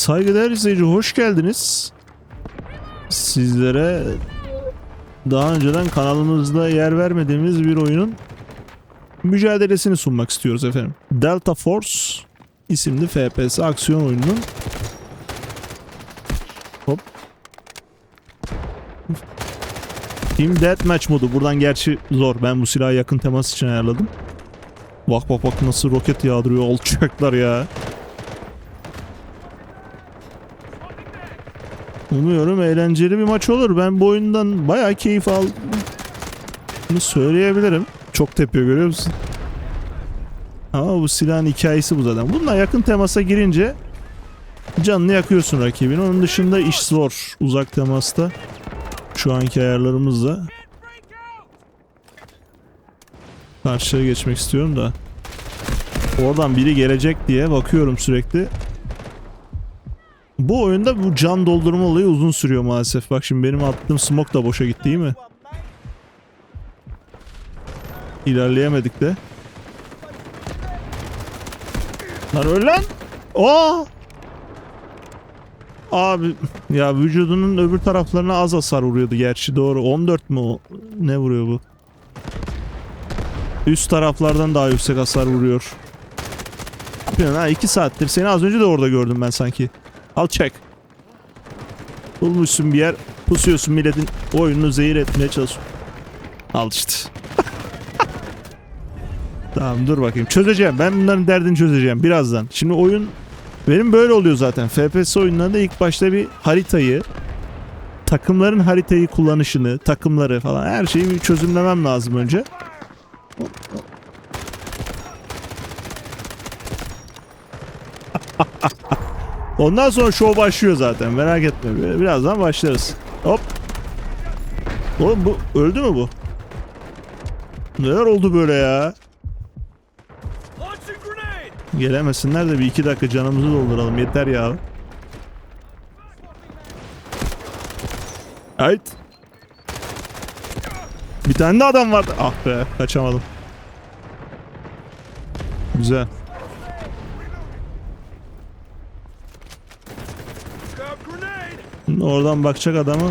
Saygıdeğer izleyici hoş geldiniz. Sizlere daha önceden kanalımızda yer vermediğimiz bir oyunun mücadelesini sunmak istiyoruz efendim. Delta Force isimli FPS aksiyon oyununun Hop. Team Deathmatch modu. Buradan gerçi zor. Ben bu silahı yakın temas için ayarladım. Bak bak bak nasıl roket yağdırıyor alçaklar ya. Umuyorum eğlenceli bir maç olur. Ben bu oyundan bayağı keyif aldım. Bunu söyleyebilirim. Çok tepiyor görüyor musun? Ama bu silahın hikayesi bu zaten. Bununla yakın temasa girince canını yakıyorsun rakibin. Onun dışında iş zor uzak temasta. Şu anki ayarlarımızla. Karşıya geçmek istiyorum da. Oradan biri gelecek diye bakıyorum sürekli. Bu oyunda bu can doldurma olayı uzun sürüyor maalesef. Bak şimdi benim attığım smoke da boşa gitti değil mi? İlerleyemedik de. Lan öl lan! Aa! Abi ya vücudunun öbür taraflarına az hasar vuruyordu gerçi doğru. 14 mu? o? Ne vuruyor bu? Üst taraflardan daha yüksek hasar vuruyor. Ne yapıyorsun ha 2 saattir. Seni az önce de orada gördüm ben sanki. Al çek. Bulmuşsun bir yer. Pusuyorsun milletin oyununu zehir etmeye çalışıyorsun. Al işte. tamam dur bakayım. Çözeceğim. Ben bunların derdini çözeceğim birazdan. Şimdi oyun benim böyle oluyor zaten. FPS oyunlarında ilk başta bir haritayı takımların haritayı kullanışını, takımları falan her şeyi bir çözümlemem lazım önce. Ondan sonra show başlıyor zaten. Merak etme. Birazdan başlarız. Hop. Oğlum bu öldü mü bu? Neler oldu böyle ya? Gelemesinler de bir iki dakika canımızı dolduralım. Yeter ya. Hayt. Bir tane de adam vardı. Ah be kaçamadım. Güzel. Oradan bakacak adamı.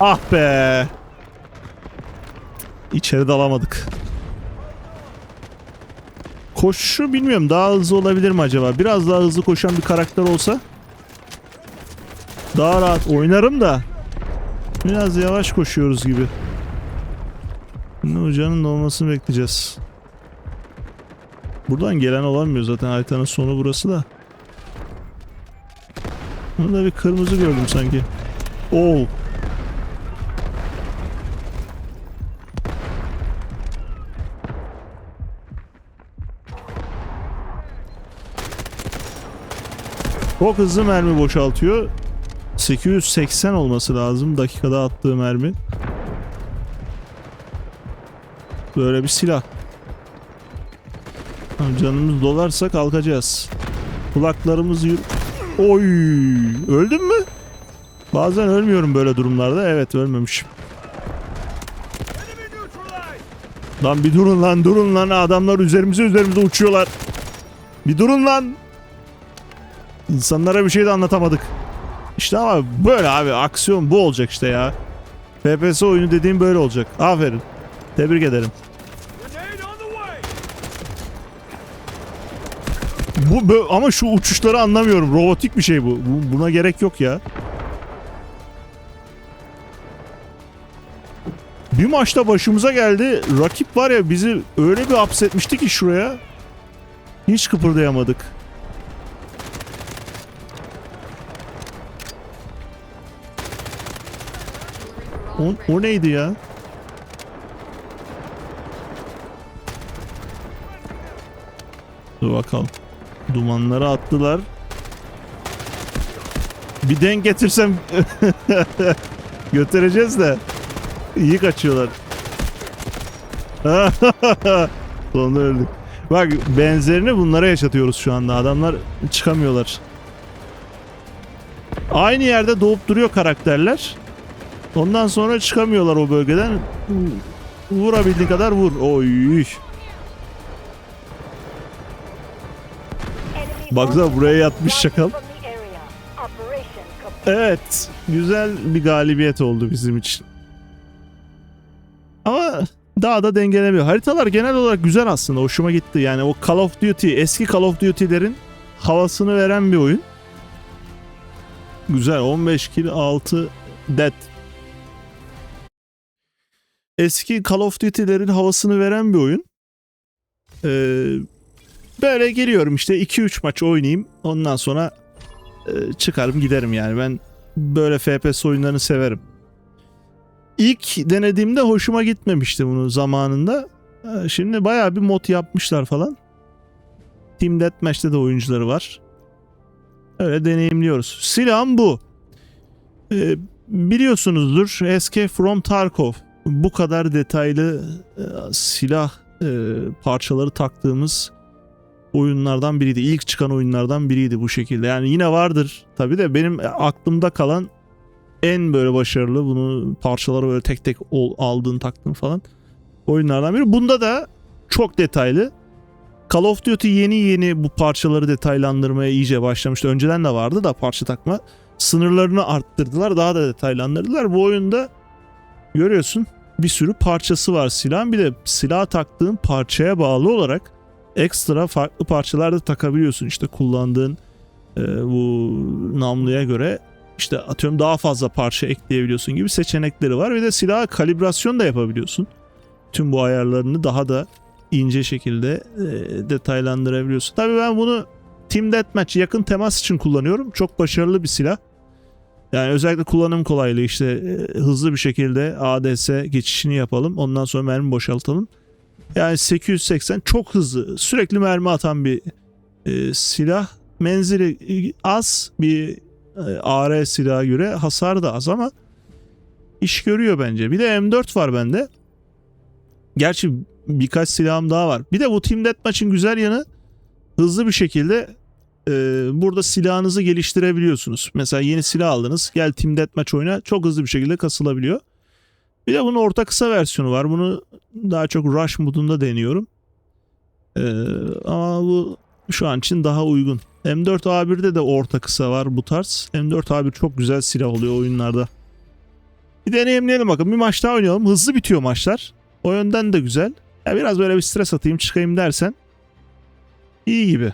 Ah be. İçeri dalamadık. Koşu bilmiyorum daha hızlı olabilir mi acaba? Biraz daha hızlı koşan bir karakter olsa daha rahat oynarım da biraz yavaş koşuyoruz gibi. Şimdi hocanın olmasını bekleyeceğiz. Buradan gelen olamıyor zaten haritanın sonu burası da. Burada bir kırmızı gördüm sanki. Oo. Çok hızlı mermi boşaltıyor. 880 olması lazım dakikada attığı mermi. Böyle bir silah. Canımız dolarsa kalkacağız. Kulaklarımız yürü... Oy! Öldün mü? Bazen ölmüyorum böyle durumlarda. Evet ölmemişim. Lan bir durun lan durun lan adamlar üzerimize üzerimize uçuyorlar. Bir durun lan. İnsanlara bir şey de anlatamadık. İşte ama böyle abi aksiyon bu olacak işte ya. FPS oyunu dediğim böyle olacak. Aferin. Tebrik ederim. Bu ama şu uçuşları anlamıyorum. Robotik bir şey bu. bu. Buna gerek yok ya. Bir maçta başımıza geldi. Rakip var ya bizi öyle bir hapsetmişti ki şuraya. Hiç kıpırdayamadık. O, o neydi ya? Dur bakalım. Dumanları attılar. Bir denk getirsem götüreceğiz de iyi kaçıyorlar. Sonunda öldük. Bak benzerini bunlara yaşatıyoruz şu anda. Adamlar çıkamıyorlar. Aynı yerde doğup duruyor karakterler. Ondan sonra çıkamıyorlar o bölgeden. Vurabildiğin kadar vur. Oy. Baksana buraya yatmış şakal. Evet. Güzel bir galibiyet oldu bizim için. Ama daha da dengelemiyor. Haritalar genel olarak güzel aslında. Hoşuma gitti. Yani o Call of Duty, eski Call of Duty'lerin havasını veren bir oyun. Güzel. 15 kill 6 dead. Eski Call of Duty'lerin havasını veren bir oyun. Ee, böyle giriyorum işte 2-3 maç oynayayım. Ondan sonra e, çıkarım giderim yani. Ben böyle FPS oyunlarını severim. İlk denediğimde hoşuma gitmemişti bunu zamanında. Ee, Şimdi bayağı bir mod yapmışlar falan. Team Deathmatch'te de oyuncuları var. Öyle deneyimliyoruz. Silahım bu. Ee, biliyorsunuzdur Escape from Tarkov. Bu kadar detaylı e, silah e, parçaları taktığımız oyunlardan biriydi. İlk çıkan oyunlardan biriydi bu şekilde. Yani yine vardır tabi de benim aklımda kalan en böyle başarılı bunu parçaları böyle tek tek aldığın taktığın falan oyunlardan biri. Bunda da çok detaylı. Call of Duty yeni yeni bu parçaları detaylandırmaya iyice başlamıştı. Önceden de vardı da parça takma. Sınırlarını arttırdılar. Daha da detaylandırdılar. Bu oyunda görüyorsun bir sürü parçası var silahın. Bir de silah taktığın parçaya bağlı olarak ekstra farklı parçalar da takabiliyorsun. İşte kullandığın e, bu namluya göre işte atıyorum daha fazla parça ekleyebiliyorsun gibi seçenekleri var. Bir de silaha kalibrasyon da yapabiliyorsun. Tüm bu ayarlarını daha da ince şekilde e, detaylandırabiliyorsun. Tabii ben bunu Team Deathmatch yakın temas için kullanıyorum. Çok başarılı bir silah. Yani özellikle kullanım kolaylığı işte e, hızlı bir şekilde ADS geçişini yapalım. Ondan sonra mermi boşaltalım. Yani 880 çok hızlı sürekli mermi atan bir e, silah. Menzili e, az bir e, AR silaha göre hasar da az ama iş görüyor bence. Bir de M4 var bende. Gerçi birkaç silahım daha var. Bir de bu Team Deathmatch'in güzel yanı hızlı bir şekilde e, burada silahınızı geliştirebiliyorsunuz. Mesela yeni silah aldınız. Gel Team Deathmatch oyna. Çok hızlı bir şekilde kasılabiliyor. Bir de bunun orta kısa versiyonu var. Bunu daha çok Rush modunda deniyorum. E, ama bu şu an için daha uygun. M4A1'de de orta kısa var bu tarz. M4A1 çok güzel silah oluyor oyunlarda. Bir deneyimleyelim bakalım. Bir maç daha oynayalım. Hızlı bitiyor maçlar. O yönden de güzel. Ya biraz böyle bir stres atayım çıkayım dersen iyi gibi.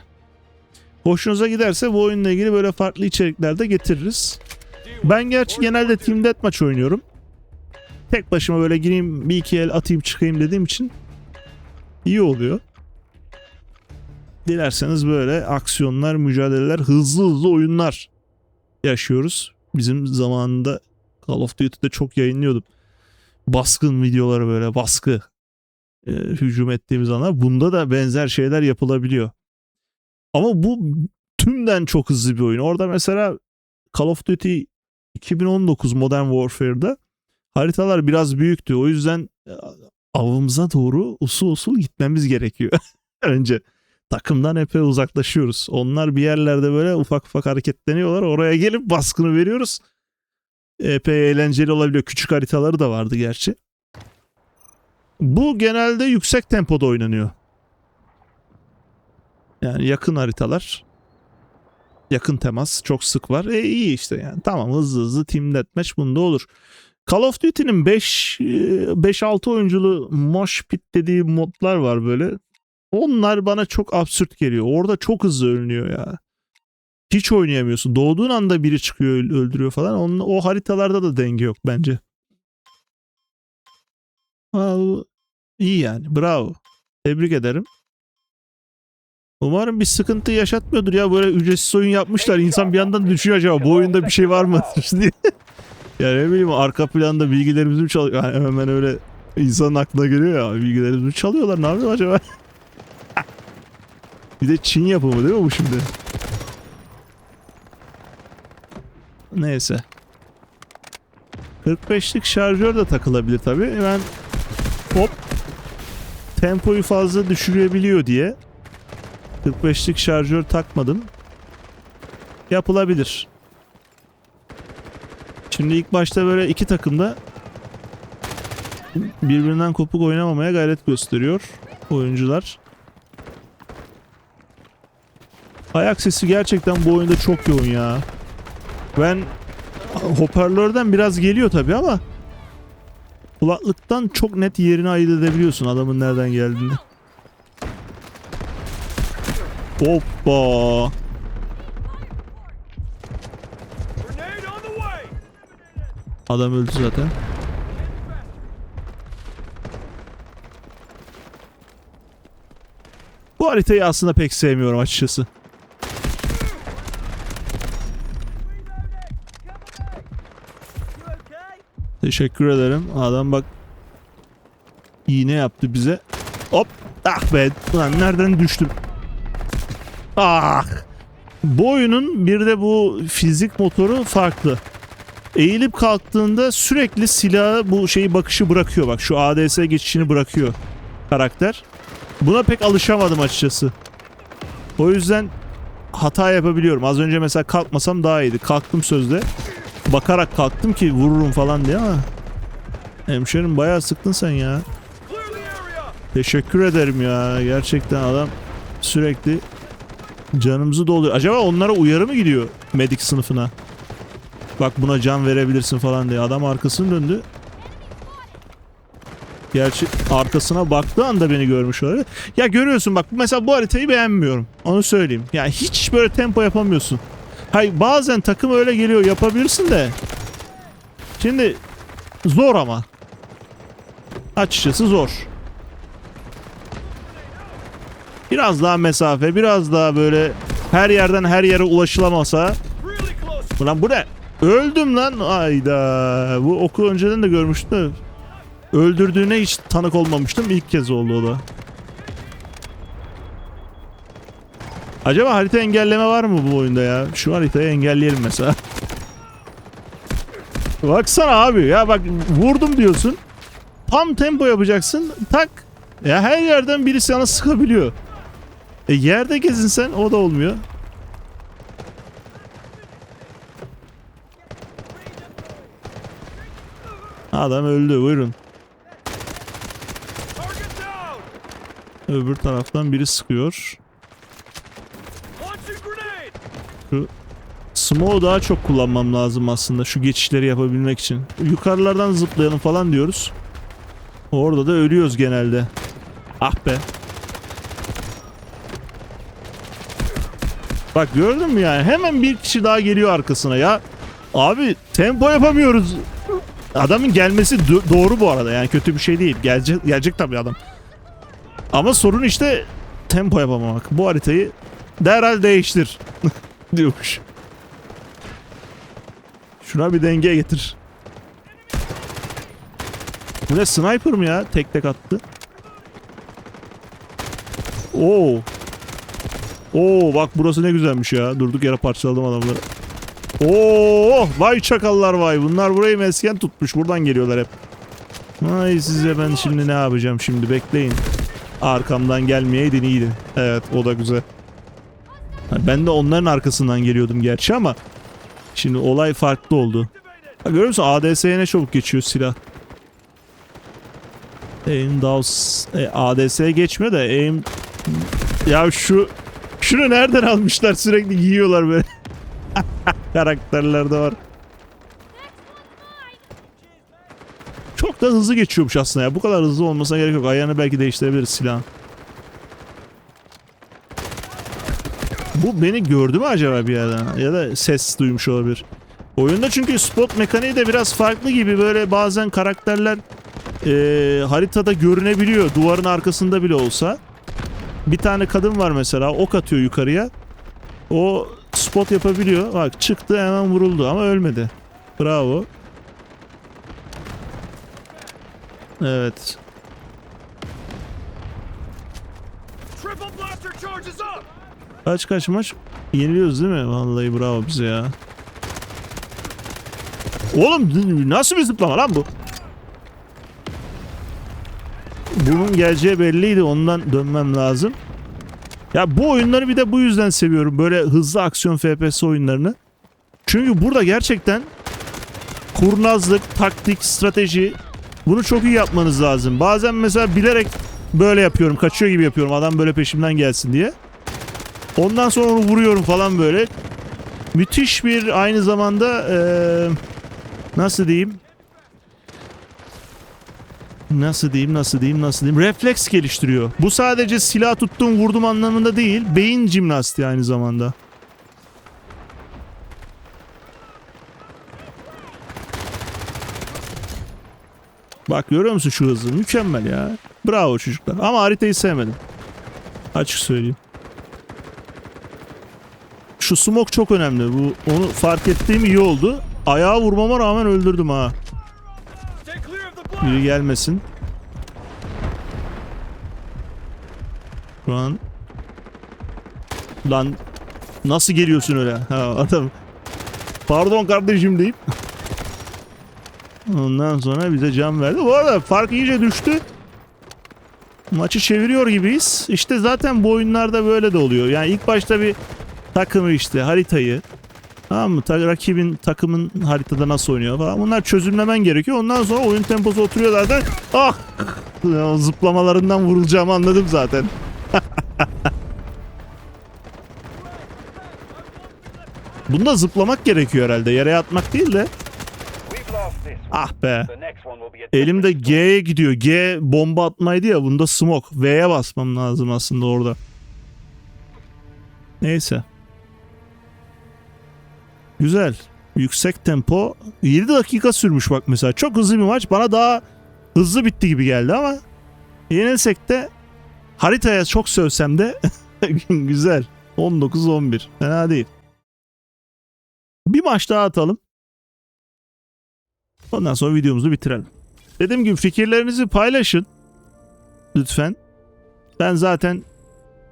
Hoşunuza giderse bu oyunla ilgili böyle farklı içerikler de getiririz. Ben gerçi genelde Team Deathmatch oynuyorum. Tek başıma böyle gireyim bir iki el atayım çıkayım dediğim için iyi oluyor. Dilerseniz böyle aksiyonlar, mücadeleler, hızlı hızlı oyunlar yaşıyoruz. Bizim zamanında Call of Duty'de çok yayınlıyordum. Baskın videoları böyle baskı e, hücum ettiğimiz anlar. Bunda da benzer şeyler yapılabiliyor. Ama bu tümden çok hızlı bir oyun. Orada mesela Call of Duty 2019 Modern Warfare'da haritalar biraz büyüktü. O yüzden e, avımıza doğru usul usul gitmemiz gerekiyor. Önce takımdan epey uzaklaşıyoruz. Onlar bir yerlerde böyle ufak ufak hareketleniyorlar. Oraya gelip baskını veriyoruz. Epey eğlenceli olabiliyor. Küçük haritaları da vardı gerçi. Bu genelde yüksek tempoda oynanıyor. Yani yakın haritalar. Yakın temas çok sık var. E iyi işte yani. Tamam hızlı hızlı team deathmatch bunda olur. Call of Duty'nin 5 5-6 oyunculu mosh pit dediği modlar var böyle. Onlar bana çok absürt geliyor. Orada çok hızlı ölünüyor ya. Hiç oynayamıyorsun. Doğduğun anda biri çıkıyor öl- öldürüyor falan. Onun, o haritalarda da denge yok bence. Bu iyi yani. Bravo. Tebrik ederim. Umarım bir sıkıntı yaşatmıyordur ya. Böyle ücretsiz oyun yapmışlar. İnsan bir yandan düşünüyor acaba bu oyunda bir şey var mı diye. Ya ne bileyim arka planda bilgilerimizi mi çalıyor? Yani hemen öyle insanın aklına geliyor ya. Bilgilerimizi mi çalıyorlar? Ne yapıyor acaba? bir de Çin yapımı değil mi bu şimdi? Neyse. 45'lik şarjör de takılabilir tabi. Ben hop tempoyu fazla düşürebiliyor diye 45'lik şarjör takmadım. Yapılabilir. Şimdi ilk başta böyle iki takım da birbirinden kopuk oynamamaya gayret gösteriyor oyuncular. Ayak sesi gerçekten bu oyunda çok yoğun ya. Ben Hoparlörden biraz geliyor tabi ama kulaklıktan çok net yerini ayırt edebiliyorsun adamın nereden geldiğini. Hoppa. Adam öldü zaten. Bu haritayı aslında pek sevmiyorum açıkçası. Teşekkür ederim. Adam bak iğne yaptı bize. Hop. Ah be. Ulan nereden düştüm? Ah. Bu oyunun bir de bu fizik motoru farklı. Eğilip kalktığında sürekli silahı bu şeyi bakışı bırakıyor. Bak şu ADS geçişini bırakıyor karakter. Buna pek alışamadım açıkçası. O yüzden hata yapabiliyorum. Az önce mesela kalkmasam daha iyiydi. Kalktım sözde. Bakarak kalktım ki vururum falan diye ama Hemşerim bayağı sıktın sen ya. Teşekkür ederim ya. Gerçekten adam sürekli canımızı doluyor. Acaba onlara uyarı mı gidiyor medik sınıfına? Bak buna can verebilirsin falan diye. Adam arkasını döndü. Gerçi arkasına baktığı anda beni görmüş olabilir. Ya görüyorsun bak mesela bu haritayı beğenmiyorum. Onu söyleyeyim. Yani hiç böyle tempo yapamıyorsun. Hayır bazen takım öyle geliyor yapabilirsin de. Şimdi zor ama. Açıkçası zor. Biraz daha mesafe, biraz daha böyle her yerden her yere ulaşılamasa. Ulan bu ne? Öldüm lan. Ayda. Bu oku önceden de görmüştüm. Öldürdüğüne hiç tanık olmamıştım. İlk kez oldu o da. Acaba harita engelleme var mı bu oyunda ya? Şu haritayı engelleyelim mesela. Baksana abi ya bak vurdum diyorsun. Tam tempo yapacaksın. Tak. Ya her yerden birisi sana sıkabiliyor. E yerde gezinsen o da olmuyor. Adam öldü buyurun. Öbür taraftan biri sıkıyor. Grenade! Smoke'u daha çok kullanmam lazım aslında şu geçişleri yapabilmek için. Yukarılardan zıplayalım falan diyoruz. Orada da ölüyoruz genelde. Ah be. Bak gördün mü yani hemen bir kişi daha geliyor arkasına ya. Abi tempo yapamıyoruz. Adamın gelmesi do- doğru bu arada yani kötü bir şey değil. Gelecek, gelecek tabii adam. Ama sorun işte tempo yapamamak. Bu haritayı derhal değiştir diyormuş. Şuna bir denge getir. Bu ne sniper mı ya? Tek tek attı. Oo. Oo bak burası ne güzelmiş ya. Durduk yere parçaladım adamları. Oo vay çakallar vay. Bunlar burayı mesken tutmuş. Buradan geliyorlar hep. Ay size ben şimdi ne yapacağım şimdi bekleyin. Arkamdan gelmeyeydin iyiydi. Evet o da güzel. Ben de onların arkasından geliyordum gerçi ama Şimdi olay farklı oldu. Ha, görüyor musun? ADS'ye ne çabuk geçiyor silah. Aim Daus e, ADS'ye geçmiyor da aim ya şu şunu nereden almışlar sürekli giyiyorlar böyle. Karakterlerde var. Çok da hızlı geçiyormuş aslında ya. Bu kadar hızlı olmasına gerek yok. Ayağını belki değiştirebiliriz silahın. Bu beni gördü mü acaba bir yerden? Ya da ses duymuş olabilir. Oyunda çünkü spot mekaniği de biraz farklı gibi böyle bazen karakterler eee, haritada görünebiliyor duvarın arkasında bile olsa. Bir tane kadın var mesela ok atıyor yukarıya. O spot yapabiliyor. Bak çıktı hemen vuruldu ama ölmedi. Bravo. Evet. Kaç kaç maç? Yeniliyoruz değil mi? Vallahi bravo bize ya. Oğlum nasıl bir zıplama lan bu? Bunun geleceği belliydi ondan dönmem lazım. Ya bu oyunları bir de bu yüzden seviyorum. Böyle hızlı aksiyon FPS oyunlarını. Çünkü burada gerçekten kurnazlık, taktik, strateji bunu çok iyi yapmanız lazım. Bazen mesela bilerek böyle yapıyorum. Kaçıyor gibi yapıyorum. Adam böyle peşimden gelsin diye. Ondan sonra onu vuruyorum falan böyle. müthiş bir aynı zamanda eee, nasıl diyeyim? Nasıl diyeyim, nasıl diyeyim, nasıl diyeyim? Refleks geliştiriyor. Bu sadece silah tuttum vurdum anlamında değil. Beyin jimnastiği aynı zamanda. Bak görüyor musun şu hızı? Mükemmel ya. Bravo çocuklar. Ama haritayı sevmedim. Açık söyleyeyim. Şu smoke çok önemli. Bu onu fark ettiğim iyi oldu. Ayağa vurmama rağmen öldürdüm ha. Biri gelmesin. Şu an Lan nasıl geliyorsun öyle? Ha adam. Pardon kardeşim deyip Ondan sonra bize can verdi. Bu arada fark iyice düştü. Maçı çeviriyor gibiyiz. İşte zaten bu oyunlarda böyle de oluyor. Yani ilk başta bir takımı işte haritayı Tamam mı? Rakibin takımın haritada nasıl oynuyor falan. Bunlar çözümlemen gerekiyor. Ondan sonra oyun temposu oturuyor zaten. Ah! Zıplamalarından vurulacağımı anladım zaten. Bunda zıplamak gerekiyor herhalde. Yere yatmak değil de. Ah be. Elimde. G'ye gidiyor. G bomba atmaydı ya. Bunda smoke. V'ye basmam lazım aslında orada. Neyse. Güzel. Yüksek tempo. 7 dakika sürmüş bak mesela. Çok hızlı bir maç. Bana daha hızlı bitti gibi geldi ama yenilsek de haritaya çok sövsem de güzel. 19-11. Fena değil. Bir maç daha atalım. Ondan sonra videomuzu bitirelim. Dediğim gibi fikirlerinizi paylaşın. Lütfen. Ben zaten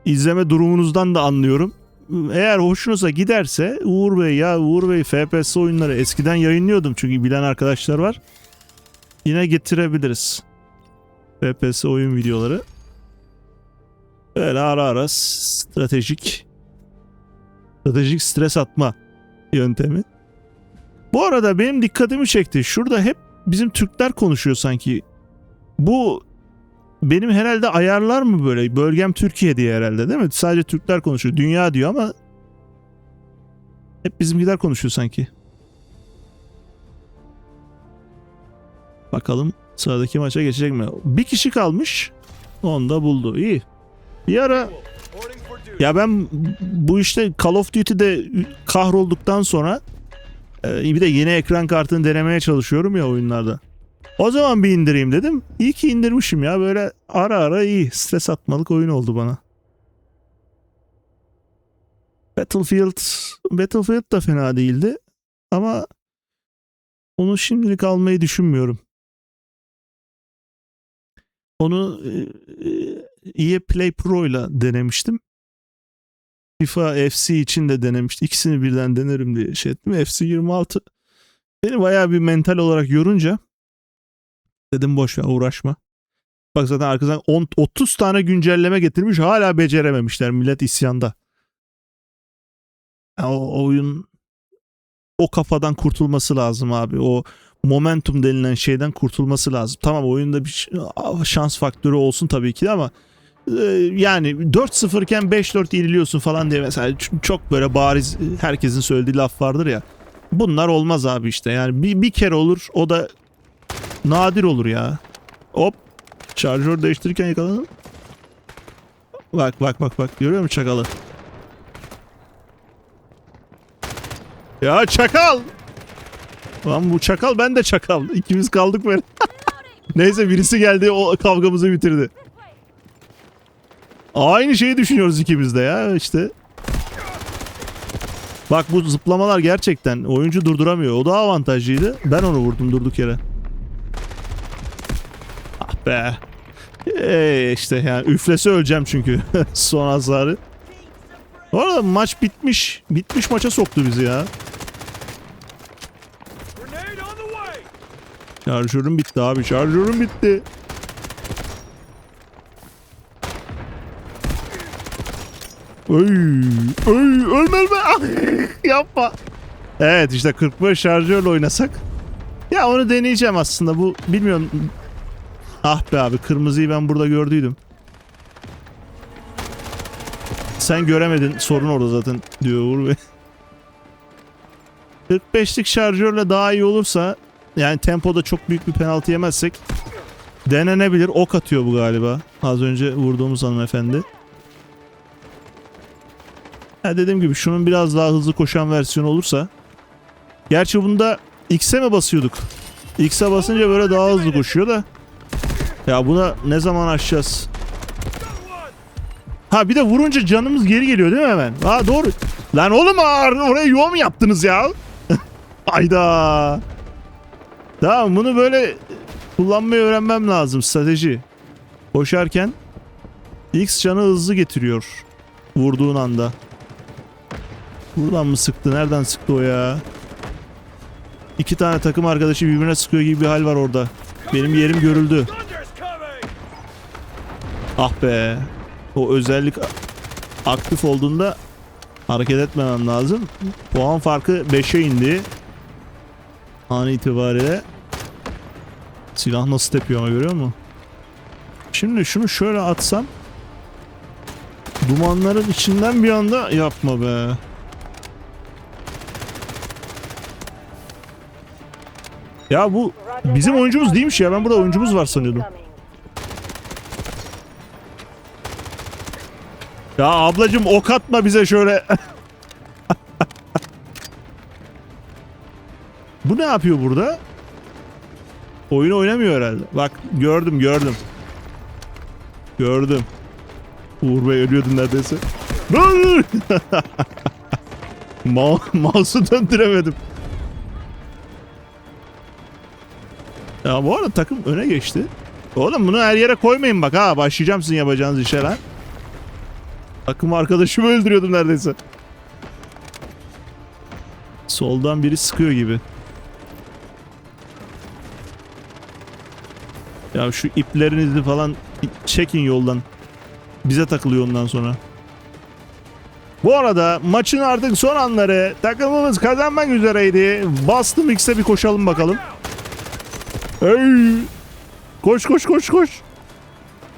izleme durumunuzdan da anlıyorum. Eğer hoşunuza giderse Uğur Bey ya Uğur Bey FPS oyunları eskiden yayınlıyordum çünkü bilen arkadaşlar var. Yine getirebiliriz. FPS oyun videoları. Böyle ara ara stratejik stratejik stres atma yöntemi. Bu arada benim dikkatimi çekti. Şurada hep bizim Türkler konuşuyor sanki. Bu benim herhalde ayarlar mı böyle? Bölgem Türkiye diye herhalde değil mi? Sadece Türkler konuşuyor. Dünya diyor ama hep bizimkiler konuşuyor sanki. Bakalım sıradaki maça geçecek mi? Bir kişi kalmış. Onu da buldu. İyi. Bir ara ya ben bu işte Call of Duty'de kahrolduktan sonra e, bir de yeni ekran kartını denemeye çalışıyorum ya oyunlarda. O zaman bir indireyim dedim. İyi ki indirmişim ya böyle ara ara iyi stres atmalık oyun oldu bana. Battlefield Battlefield da fena değildi ama onu şimdilik almayı düşünmüyorum. Onu e, e, EA Play Pro ile denemiştim. FIFA FC için de denemiştim. İkisini birden denerim diye şey ettim. FC 26 beni bayağı bir mental olarak yorunca dedim boş ver uğraşma. Bak zaten arkadan 10, 30 tane güncelleme getirmiş hala becerememişler. Millet isyanda. Ya o, o oyun o kafadan kurtulması lazım abi. O momentum denilen şeyden kurtulması lazım. Tamam oyunda bir şans faktörü olsun tabii ki de ama e, yani 4-0 iken 5-4 yeniliyorsun falan diye mesela çok böyle bariz e, herkesin söylediği laf vardır ya. Bunlar olmaz abi işte. Yani bir, bir kere olur o da nadir olur ya. Hop şarjör değiştirirken yakaladım. Bak bak bak bak görüyor musun çakalı? Ya çakal! Lan bu çakal ben de çakal. İkimiz kaldık böyle. Neyse birisi geldi o kavgamızı bitirdi. Aynı şeyi düşünüyoruz ikimiz de ya işte. Bak bu zıplamalar gerçekten oyuncu durduramıyor. O daha avantajlıydı. Ben onu vurdum durduk yere. Be. Ee, işte yani üflese öleceğim çünkü son hasarı. Bu arada maç bitmiş. Bitmiş maça soktu bizi ya. Şarjörüm bitti abi. Şarjörüm bitti. Öy, öy, ölme ölme. Ah, yapma. Evet işte 45 şarjörle oynasak. Ya onu deneyeceğim aslında. Bu bilmiyorum. Ah be abi kırmızıyı ben burada gördüydüm. Sen göremedin. Sorun orada zaten diyor Uğur Bey. 45'lik şarjörle daha iyi olursa yani tempoda çok büyük bir penaltı yemezsek denenebilir. Ok atıyor bu galiba. Az önce vurduğumuz hanımefendi. Ha dediğim gibi şunun biraz daha hızlı koşan versiyonu olursa. Gerçi bunda X'e mi basıyorduk? X'e basınca böyle daha hızlı koşuyor da. Ya buna ne zaman aşacağız? Ha bir de vurunca canımız geri geliyor değil mi hemen? Ha doğru. Lan oğlum oraya yuva mı yaptınız ya? Hayda. Tamam bunu böyle kullanmayı öğrenmem lazım strateji. Koşarken X canı hızlı getiriyor vurduğun anda. Buradan mı sıktı? Nereden sıktı o ya? İki tane takım arkadaşı birbirine sıkıyor gibi bir hal var orada. Benim yerim görüldü. Ah be. O özellik aktif olduğunda hareket etmemem lazım. Puan farkı 5'e indi. An itibariyle. Silah nasıl tepiyor ama görüyor musun? Şimdi şunu şöyle atsam. Dumanların içinden bir anda yapma be. Ya bu bizim oyuncumuz değilmiş ya. Ben burada oyuncumuz var sanıyordum. Ya ablacım ok atma bize şöyle. Bu ne yapıyor burada? Oyunu oynamıyor herhalde. Bak gördüm gördüm. Gördüm. Uğur Bey ölüyordun neredeyse. Ma mouse'u döndüremedim. Ya bu arada takım öne geçti. Oğlum bunu her yere koymayın bak ha. Başlayacağım sizin yapacağınız işe lan. Takım arkadaşımı öldürüyordum neredeyse. Soldan biri sıkıyor gibi. Ya şu iplerinizi falan çekin yoldan. Bize takılıyor ondan sonra. Bu arada maçın artık son anları takımımız kazanmak üzereydi. Bastım X'e bir koşalım bakalım. Hey! Koş koş koş koş.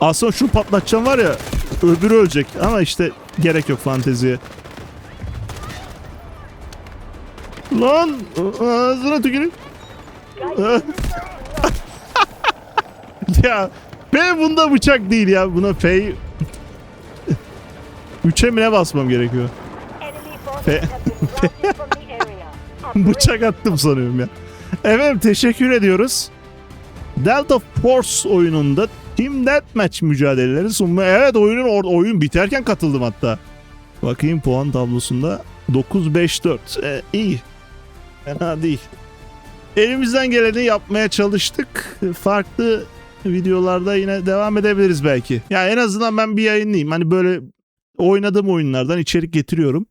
Aslında şunu patlatacağım var ya öbürü ölecek ama işte gerek yok fanteziye. Lan ağzına tüküreyim. ya P bunda bıçak değil ya buna P 3'e mi ne basmam gerekiyor? Fe- Bıçak attım sanıyorum ya. Efendim teşekkür ediyoruz. Delta Force oyununda Team Deathmatch mücadeleleri sunmaya. Evet oyunun or- oyun biterken katıldım hatta. Bakayım puan tablosunda 9-5-4. Ee. Fena değil. Elimizden geleni yapmaya çalıştık. Farklı videolarda yine devam edebiliriz belki. Ya en azından ben bir yayınlayayım. Hani böyle oynadığım oyunlardan içerik getiriyorum.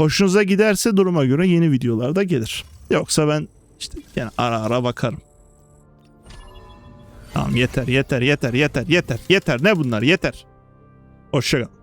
Hoşunuza giderse duruma göre yeni videolarda gelir. Yoksa ben işte gene ara ara bakarım. Tamam yeter yeter yeter yeter yeter yeter. Ne bunlar yeter. Hoşçakalın.